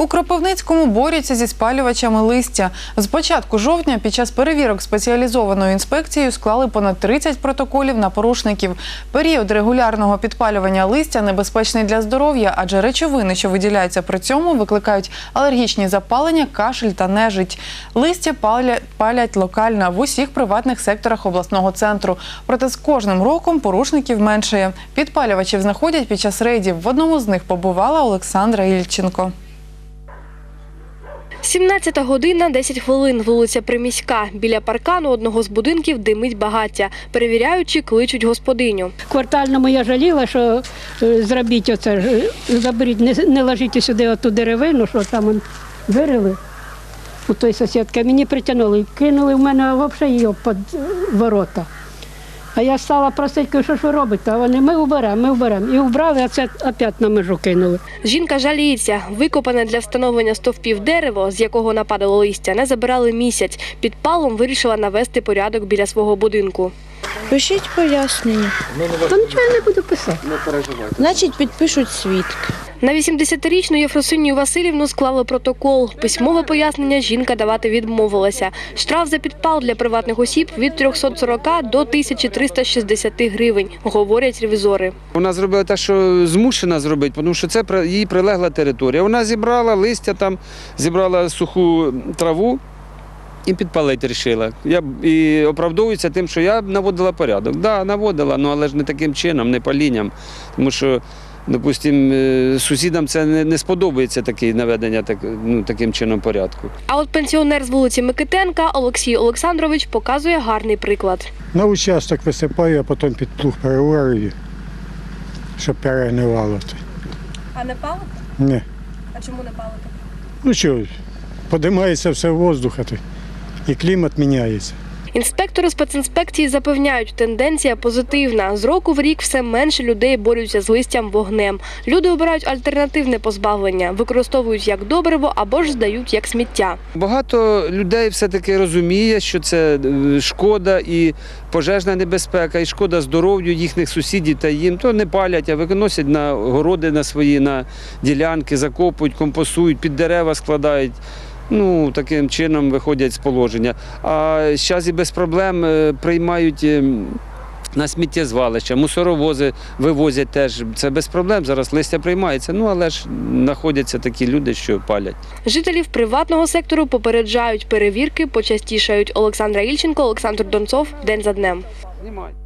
У Кропивницькому борються зі спалювачами листя. З початку жовтня під час перевірок спеціалізованою інспекцією склали понад 30 протоколів на порушників. Період регулярного підпалювання листя небезпечний для здоров'я, адже речовини, що виділяються при цьому, викликають алергічні запалення, кашель та нежить. Листя палять, локально в усіх приватних секторах обласного центру. Проте з кожним роком порушників меншає. Підпалювачів знаходять під час рейдів. В одному з них побувала Олександра Ільченко. 17 година 10 хвилин. Вулиця Приміська. Біля паркану одного з будинків димить багаття. Перевіряючи, кличуть господиню. Квартальному я жаліла, що е, зробіть оце, е, заберіть, не, не ложіть сюди оту деревину, що там вирили у той сусідки. Мені притягнули, кинули в мене взагалі під ворота. А я стала просити, що ж ви робите? А вони ми вберемо, ми вберемо. І вбрали, а це опять на межу кинули. Жінка жаліється. Викопане для встановлення стовпів дерево, з якого нападало листя, не забирали місяць. Під палом вирішила навести порядок біля свого будинку. Пишіть пояснення. Та нічого я не буду писати. Значить, підпишуть свідки. На 80-річну Єфросинію Васильівну склали протокол. Письмове пояснення жінка давати відмовилася. Штраф за підпал для приватних осіб від 340 до 1360 гривень, говорять ревізори. Вона зробила те, що змушена зробити, тому що це їй прилегла територія. Вона зібрала листя там, зібрала суху траву і підпалити вирішила. Я і оправдовується тим, що я наводила порядок. Так, да, наводила, ну, але ж не таким чином, не палінням. Тому що, допустим, е, сусідам це не, не сподобається таке наведення так, ну, таким чином порядку. А от пенсіонер з вулиці Микитенка Олексій Олександрович показує гарний приклад. На участок висипаю, а потім під плуг переварюю, щоб перегнивало. А не палите? Ні. А чому не палите? Ну що, подимається все в воздух, і клімат міняється. Інспектори спецінспекції запевняють, тенденція позитивна. З року в рік все менше людей борються з листям вогнем. Люди обирають альтернативне позбавлення, використовують як добриво або ж здають як сміття. Багато людей все-таки розуміє, що це е, шкода і пожежна небезпека, і шкода здоров'ю їхніх сусідів та їм. То не палять, а виносять на городи на свої, на ділянки, закопують, компостують, під дерева складають. Ну, таким чином виходять з положення. А зараз і без проблем е, приймають. е, На сміттєзвалища, мусоровози вивозять теж. Це без проблем. Зараз листя приймається. Ну але ж знаходяться такі люди, що палять. Жителів приватного сектору попереджають, перевірки почастішають. Олександра Ільченко, Олександр Донцов. День за днем.